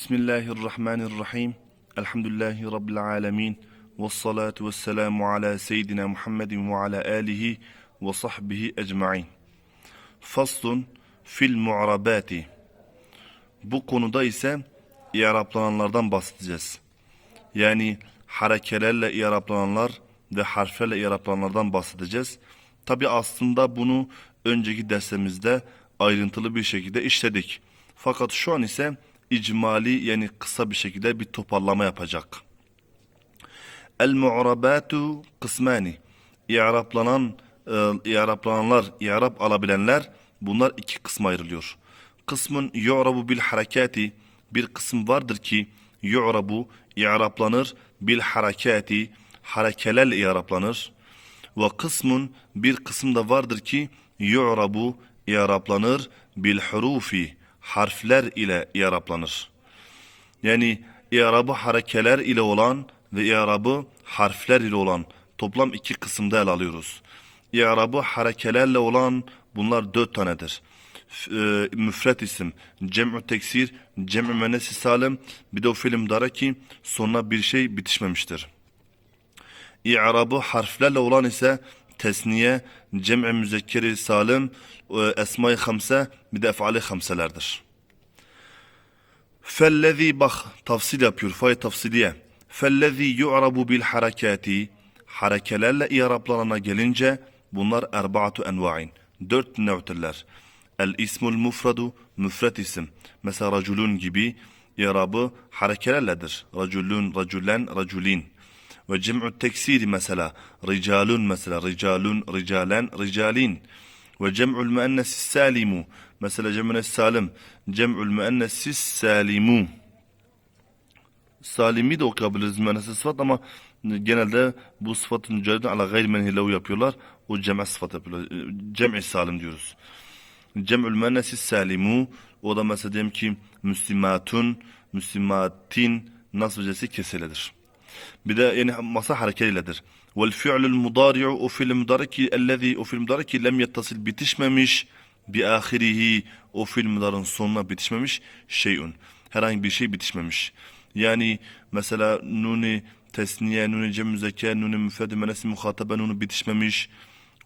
Bismillahirrahmanirrahim. Elhamdülillahi Rabbil alemin. Ve salatu ve selamu ala seyyidina Muhammedin ve ala alihi ve sahbihi ecma'in. Faslun fil mu'rabati. Bu konuda ise i'raplananlardan bahsedeceğiz. Yani harekelerle i'raplananlar ve harflerle i'raplananlardan bahsedeceğiz. Tabi aslında bunu önceki dersimizde ayrıntılı bir şekilde işledik. Fakat şu an ise icmali yani kısa bir şekilde bir toparlama yapacak. El mu'rabatu kısmani. İ'raplanan, e, i'raplananlar, i'rap alabilenler bunlar iki kısma ayrılıyor. Kısmın yu'rabu bil harekati bir kısım vardır ki yu'rabu i'raplanır bil harekati harekelerle i'raplanır. Ve kısmın bir kısım da vardır ki yu'rabu i'raplanır bil hurufi harfler ile i'raplanır. Yani i'rabı harekeler ile olan ve i'rabı harfler ile olan toplam iki kısımda ele alıyoruz. İ'rabı harekelerle olan bunlar dört tanedir. E, müfret isim, cem'ü teksir, cem'ü menesi salim, bir de o filmdara ki sonuna bir şey bitişmemiştir. İ'rabı harflerle olan ise tesniye, cem'i müzekkeri salim, e, esma-i hamse, bir de efali hamselerdir. Fellezî bak tafsil yapıyor, fay tafsiliye. Fellezî yu'rabu bil harekati harekelerle i'raplarına gelince bunlar erbaatu enva'in. Dört nev'tirler. El ismul mufradu müfret isim. Mesela raculun gibi i'rabı harekelerledir. Raculun, raculen, raculin. Ve cem'u teksiri mesela. Ricalun mesela. Ricalun, ricalen, ricalin. Ve cem'ul müennesis salimu. Mesela cem'u salim. Cem'ul müennesis salimu. Salimi de okuyabiliriz müennes sıfat ama genelde bu sıfatın mücerredi ala gayri menhilevu yapıyorlar. O cem'e sıfat yapıyorlar. Cem'i salim diyoruz. Cem'ül müennesi salimu o da mesela diyelim ki müslimatun, müslimatin nasıl keseledir. Bir de yani masa harekeleridir. Vel fi'lül mudari'u o fiil mudariki ellezî o fiil mudariki lem yettasıl bitişmemiş bi ahirihi o fiil mudarın sonuna bitişmemiş şeyun. Herhangi bir şey bitişmemiş. Yani mesela nuni tesniye, nuni cem müzekker, nuni müfredi menes muhatabe nunu bitişmemiş.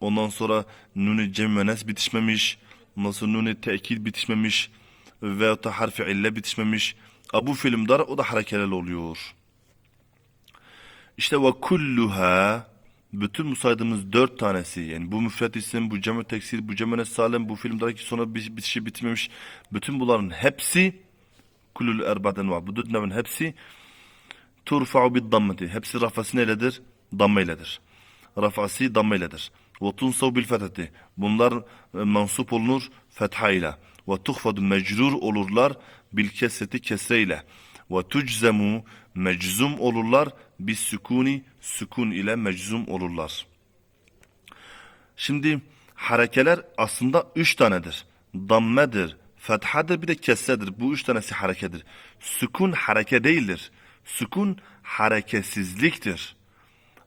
Ondan sonra nuni cem menes bitişmemiş. Ondan sonra nuni tekid bitişmemiş. Veyahut da harfi ille bitişmemiş. Abu filmdar o da harekelerle oluyor. İşte ve kulluha bütün bu saydığımız dört tanesi yani bu müfret isim, bu cemü teksir, bu cemü salim, bu filmdeki sonra bir, bir şey bitmemiş. Bütün bunların hepsi kullul erbaden var. Bu dört nevin hepsi turfa'u bid dammeti. Hepsi rafası neyledir? Damme iledir. Rafası damme iledir. Ve tunsav bil fethati. Bunlar e, mansup olunur fetha ile. Ve tuhfadu mecrur olurlar bil kesreti kesre ile. Ve tuczemu meczum olurlar bis sükuni sükun ile meczum olurlar. Şimdi harekeler aslında üç tanedir. Dammedir, fethadır bir de kesredir. Bu üç tanesi harekedir. Sükun hareke değildir. Sükun hareketsizliktir.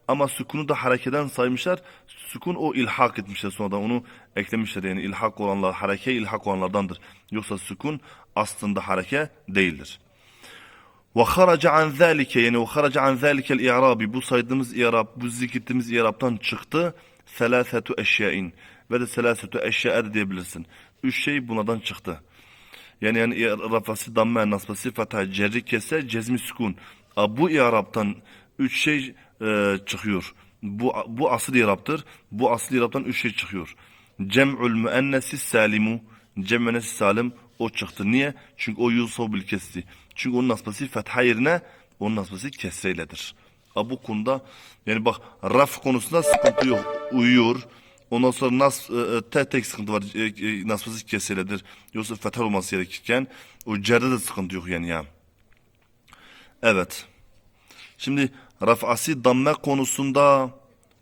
Ama sükunu da harekeden saymışlar. Sükun o ilhak etmişler sonradan onu eklemişler. Yani ilhak olanlar, hareke ilhak olanlardandır. Yoksa sükun aslında hareke değildir. Ve haraca an zalike yani ve haraca an zalikel i'rabi bu saydığımız i'rab bu zikrettiğimiz i'rabtan çıktı. Selasetu eşyain ve de selasetu eşya diyebilirsin. Üç şey bunlardan çıktı. Yani yani rafası damme nasbası fetha cerri kese cezmi sükun. Bu i'rabtan üç şey e, çıkıyor. Bu bu asıl i'rabtır. Bu asıl i'rabtan üç şey çıkıyor. Cem'ül müennesi salimu. Cem müennesi salim o çıktı. Niye? Çünkü o yusav bil kesti. Çünkü onun nasbası fetha yerine onun nasbası kesreyledir. Bu konuda yani bak raf konusunda sıkıntı yok. Uyuyor. Ondan sonra nas, e, te tek sıkıntı var. E, e, nasbası kesreyledir. Yoksa fetha olması gerekirken o cerde de sıkıntı yok yani ya. Evet. Şimdi raf'asi damme konusunda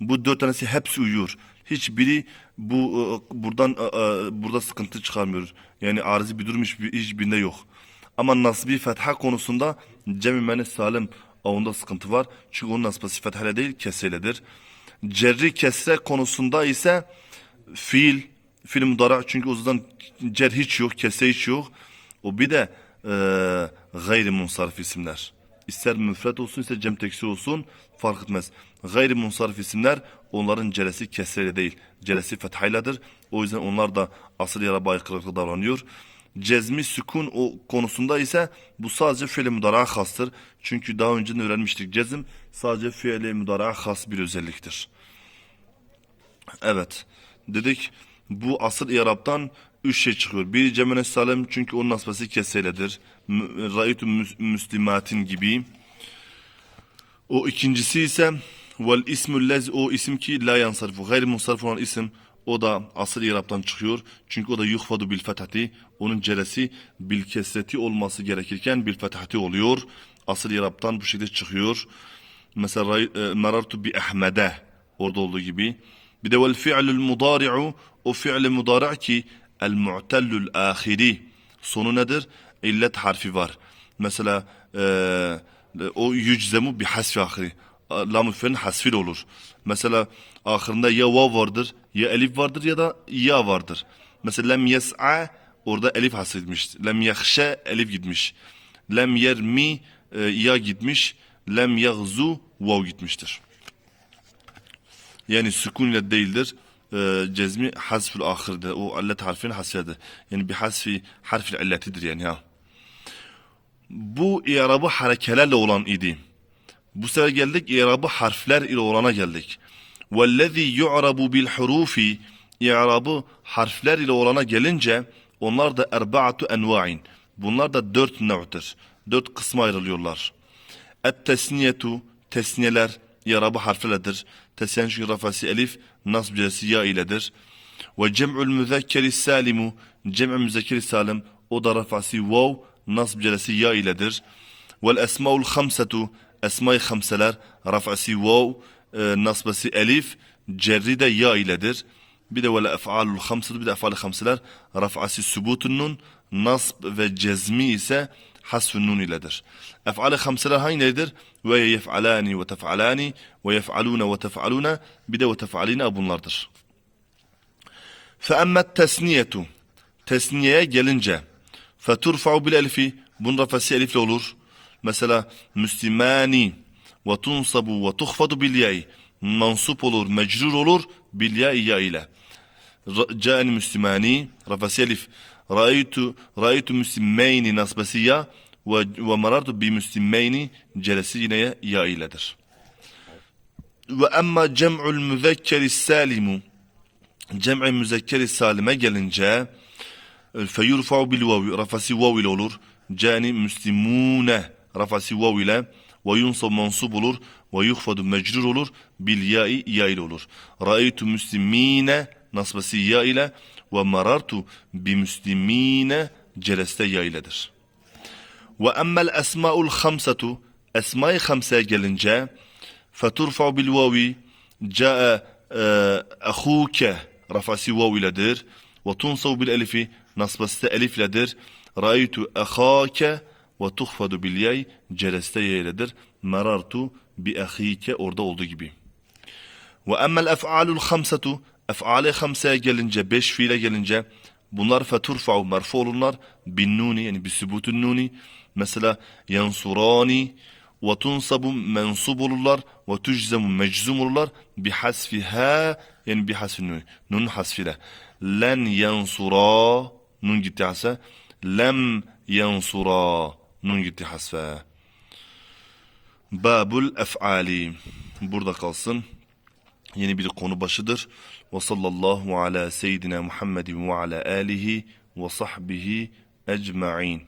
bu dört tanesi hepsi uyuyor. Hiçbiri bu e, buradan e, e, burada sıkıntı çıkarmıyor. Yani arızi bir durum hiçbir, hiçbirinde yok. Ama nasbi fetha konusunda cem-i menes salim onda sıkıntı var. Çünkü onun nasbası fethale değil kesreyledir. Cerri kesre konusunda ise fiil, fiil mudara çünkü o zaman cer hiç yok, kesre hiç yok. O bir de e, gayri munsarif isimler. İster müfret olsun ister cem teksi olsun fark etmez. Gayri munsarif isimler onların celesi kesreyle değil. Celesi fethayladır. O yüzden onlar da asıl yara aykırılıklı davranıyor. Cezmi sükun o konusunda ise bu sadece fiil-i mudara hastır. Çünkü daha önce öğrenmiştik. Cezm sadece fiil-i mudara has bir özelliktir. Evet. Dedik bu asıl İrab'dan üç şey çıkıyor. Bir Cemene Salim çünkü onun nasbası keseledir. Ra'ytu müslimatin gibi. O ikincisi ise vel ismü lez o isim ki la yansarfu. Gayri munsarif olan isim o da asıl İrab'dan çıkıyor. Çünkü o da yuhfadu bil fethati. Onun ceresi bil kesreti olması gerekirken bil fethati oluyor. Asıl İrab'dan bu şekilde çıkıyor. Mesela merartu bi Ahmede orada olduğu gibi. Bir de vel fi'lül mudari'u o fi'li mudari' ki el mu'tellül ahiri. Sonu nedir? İllet harfi var. Mesela e, o yüczemu bi hasfi ahiri. Lam-ı fi'lin hasfiyle olur. Mesela ahırında ya vav vardır, ya elif vardır ya da ya vardır. Mesela lem yes'a orada elif hasfedilmiş. Lem yahşe elif gitmiş. Lem yermi e, ya gitmiş. Lem yagzu vav gitmiştir. Yani sükun ile değildir. E, cezmi hasfül ahirde. O illet harfinin hasfedir. Yani bir hasfi harfil illetidir yani ha. Bu i'rabı harekelerle olan idi. Bu sefer geldik i'rabı harfler ile olana geldik. Vellezî yu'rabu bil hurufi i'rabı harfler ile olana gelince onlar da erba'atu enva'in. Bunlar da dört nev'tir. Dört kısma ayrılıyorlar. Et tesniyetu tesniyeler i'rabı harflerdir. Tesniyen çünkü rafası elif nasb celesi ya iledir. Ve cem'ül müzekkeri salimu cem'ü müzekkeri salim o da rafası vav nasb celesi ya iledir. Vel esmaul hamsetu esma-i hamseler rafası vav e, nasbası elif cerri de ya iledir. Bir de vel ef'alul hamsetu bir de ef'al-i hamseler rafası sübutun nun nasb ve cezmi ise hasfun nun iledir. Ef'al-i hamseler hangileridir? Ve yef'alani ve tef'alani ve yef'alune ve tef'alune bir de ve tef'aline bunlardır. فَأَمَّا tesniyetu Tesniyeye gelince فَتُرْفَعُ بِالْاَلْفِ Bunun rafası elifle olur. Mesela Müslümani ve tunsabu ve tuhfadu bil ya'i mansup olur, mecrur olur bil ya'i ya ile. Ca'ani Müslümani rafası elif. Ra'aytu ra'aytu müslimmeyni nasbası ya ve, ve marartu bi müslimmeyni celesi yine ya, iledir. Ve emma cem'ul müzekkeri salimu cem'i müzekkeri salime gelince feyurfa'u bil vavi rafası vav ile olur. Cani müslimune rafası vav ile ve yunsab mansub olur ve yuhfadu mecrur olur bil ya'i ya ile olur. Ra'aytu müslimine nasbası ya ile ve marartu bi müslimine celeste ya iledir. Ve emmel esma'ul hamsatu esma-i hamseye gelince feturfa'u bil vavi ca'a ahuke rafası vav iledir ve tunsav bil elifi nasbası elifledir. Ra'aytu ahake ve tuhfadu bil yay celeste yeyledir. Merartu bi ahike orada olduğu gibi. Ve emmel ef'alul hamsatu ef'ale hamseye gelince beş fiile gelince bunlar feturfa'u merfu olurlar. Bin nuni yani bi sübutun nuni. Mesela yansurani ve tunsabu mensub olurlar ve tujzemu meczum olurlar. Bi hasfiha yani bi hasfi nun nun hasfiyle len yansura nun gitti lem yansura nun gitti hasfe babul ef'ali. Burada kalsın. Yeni bir konu başıdır. Ve sallallahu ala seyyidina Muhammedin ve ala alihi ve sahbihi ecma'in